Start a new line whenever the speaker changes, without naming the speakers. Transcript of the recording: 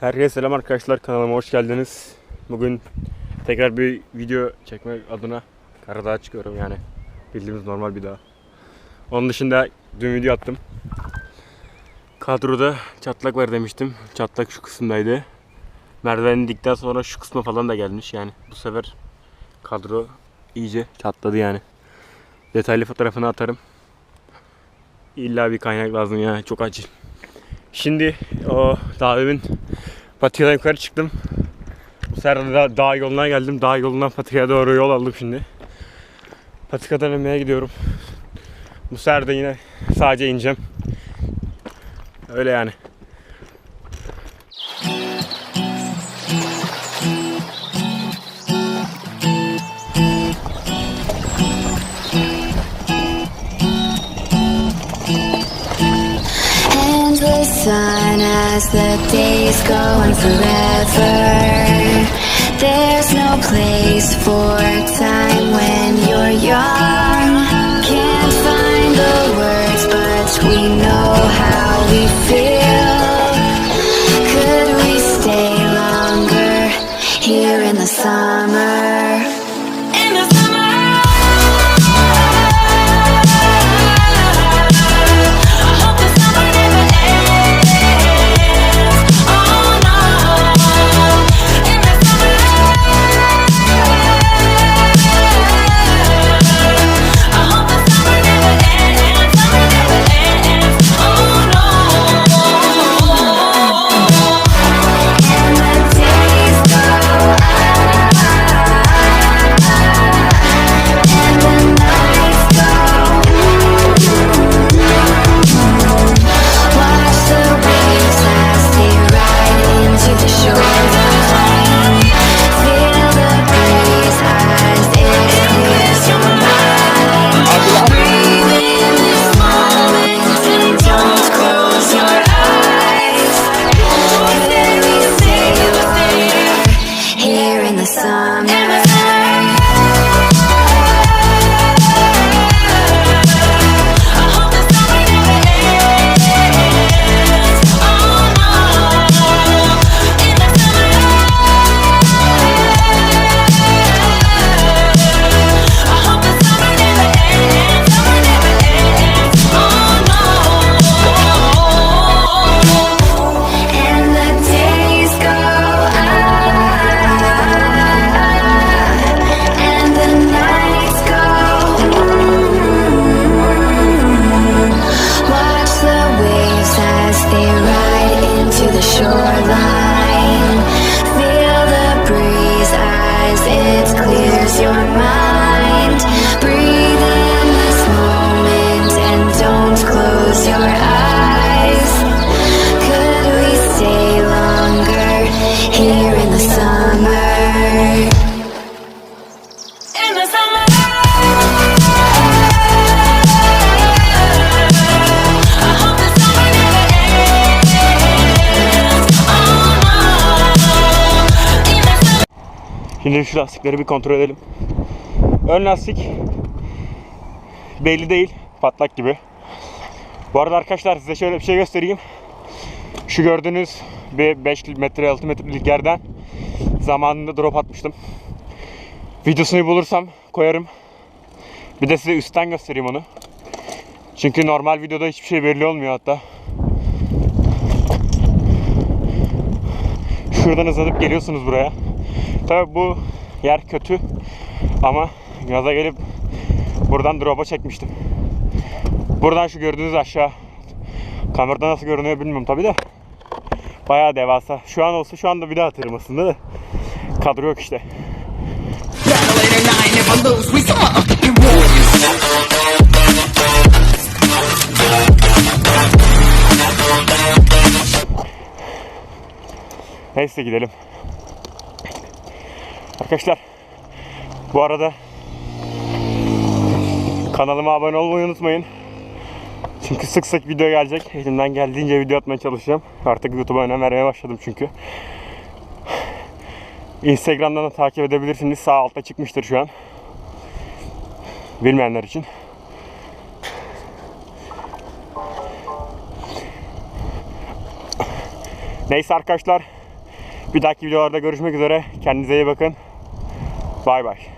Herkese selam arkadaşlar kanalıma hoş geldiniz. Bugün tekrar bir video çekmek adına Karadağ'a çıkıyorum yani bildiğimiz normal bir dağ. Onun dışında dün video attım. Kadroda çatlak var demiştim. Çatlak şu kısımdaydı. Merdiveni indikten sonra şu kısma falan da gelmiş yani. Bu sefer kadro iyice çatladı yani. Detaylı fotoğrafını atarım. İlla bir kaynak lazım ya çok acil. Şimdi o dağ evin Patika'dan yukarı çıktım. Bu sefer de dağ, yoluna geldim. Dağ yolundan Patika'ya doğru yol aldım şimdi. Patika'dan inmeye gidiyorum. Bu sefer de yine sadece ineceğim. Öyle yani.
Sun as the days go on forever. There's no place for time when you're young. Can't find the words, but we know how we feel. Could we stay longer here in the summer?
Şimdi şu lastikleri bir kontrol edelim. Ön lastik belli değil. Patlak gibi. Bu arada arkadaşlar size şöyle bir şey göstereyim. Şu gördüğünüz bir 5 metre 6 metrelik yerden zamanında drop atmıştım. Videosunu bulursam koyarım. Bir de size üstten göstereyim onu. Çünkü normal videoda hiçbir şey belli olmuyor hatta. Şuradan hızlanıp geliyorsunuz buraya. Tabi bu yer kötü ama gaza gelip buradan drop'a çekmiştim. Buradan şu gördüğünüz aşağı kamerada nasıl görünüyor bilmiyorum tabi de bayağı devasa. Şu an olsa şu anda bir daha atarım aslında da kadro yok işte.
Battle eight
Arkadaşlar bu arada kanalıma abone olmayı unutmayın. Çünkü sık sık video gelecek. Elimden geldiğince video atmaya çalışacağım. Artık YouTube'a önem vermeye başladım çünkü. Instagram'dan da takip edebilirsiniz. Sağ altta çıkmıştır şu an. Bilmeyenler için. Neyse arkadaşlar Bir dahaki videolarda görüşmek üzere. Kendinize iyi bakın. Bay bay.